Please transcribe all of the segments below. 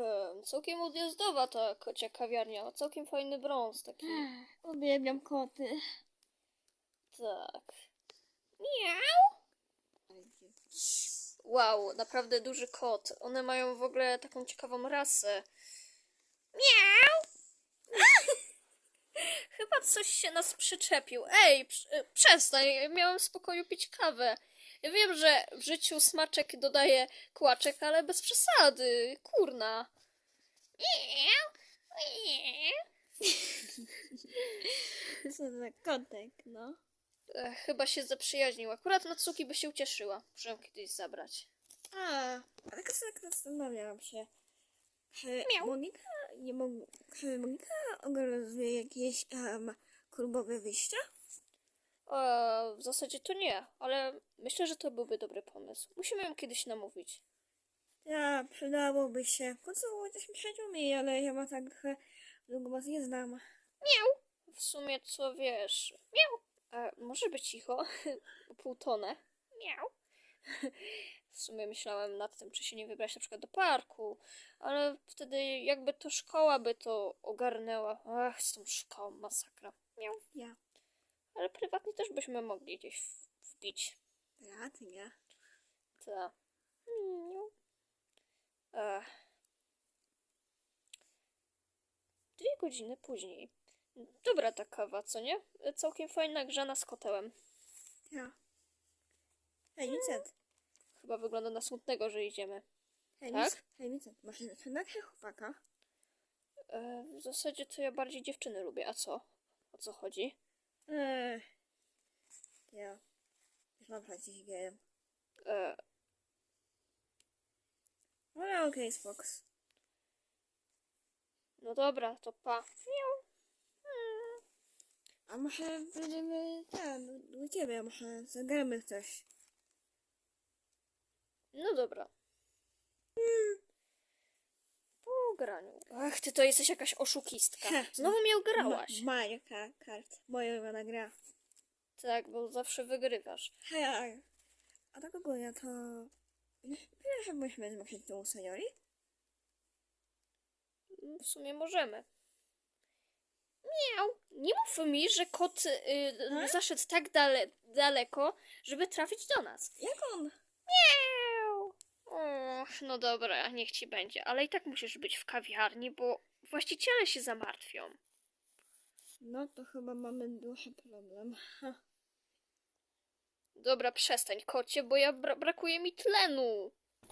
Em, całkiem odjazdowa ta kocia kawiarnia. Całkiem fajny brąz taki. Uwielbiam koty. Tak. Miau! Wow, naprawdę duży kot. One mają w ogóle taką ciekawą rasę. Miau! Chyba coś się nas przyczepił. Ej, e, przestań, miałem w spokoju pić kawę. Ja wiem, że w życiu smaczek dodaje kłaczek, ale bez przesady. Kurna. Co za kotek, no. E, Chyba się zaprzyjaźnił. Akurat Natsuki by się ucieszyła. Muszę ją kiedyś zabrać. A, ale tak zastanawiałam się. Czy. Monika nie mog... Czy Monika organizuje jakieś um, klubowe wyjścia? E, w zasadzie to nie, ale myślę, że to byłby dobry pomysł. Musimy ją kiedyś namówić. Ja, przydałoby się. W końcu jesteśmy przyjaciółmi, ale ja ma tak trochę długo was nie znam. W sumie co wiesz? Miau! E, może być cicho? Półtonę. Miau! W sumie myślałem nad tym, czy się nie wybrać na przykład do parku, ale wtedy jakby to szkoła by to ogarnęła. Ach, z tą szkołą masakra. Miau. Ja. Ale prywatnie też byśmy mogli gdzieś wbić. Ja, ty nie. Ta. Miau. Ech. Dwie godziny później. Dobra ta kawa, co nie? Całkiem fajna grzana z kotełem. Ja. Hej, Vincent. Chyba wygląda na smutnego, że idziemy. Hej, Tak? Vincent. Hej, Vincent. Masz znaczy chłopaka? E, w zasadzie to ja bardziej dziewczyny lubię. A co? O co chodzi? Eee. Ja. Już mam przecież gejem. E, Ale okej, Spox. no dobra, to pa. A może będziemy ten, u ciebie, może zagramy coś. No dobra. Po graniu. Ach, ty to jesteś jakaś oszukistka. Znowu mnie ograłaś. Ma, Mario Ka- Kart. Moja ulubiona gra. Tak, bo zawsze wygrywasz. Hej, a, tak ogólnie to... Wiesz, że musimy zmusić tą seniori? W sumie możemy. Miau. Nie mów mi, że kot y, Hmm? zaszedł tak dale, daleko, żeby trafić do nas. Jak on? Miau. O, no dobra, niech ci będzie, ale i tak musisz być w kawiarni, bo właściciele się zamartwią. No to chyba mamy duży problem. Ha. Dobra, przestań, kocie, bo ja bra brakuje mi tlenu.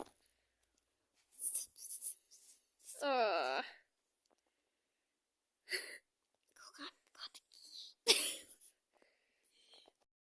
Ach.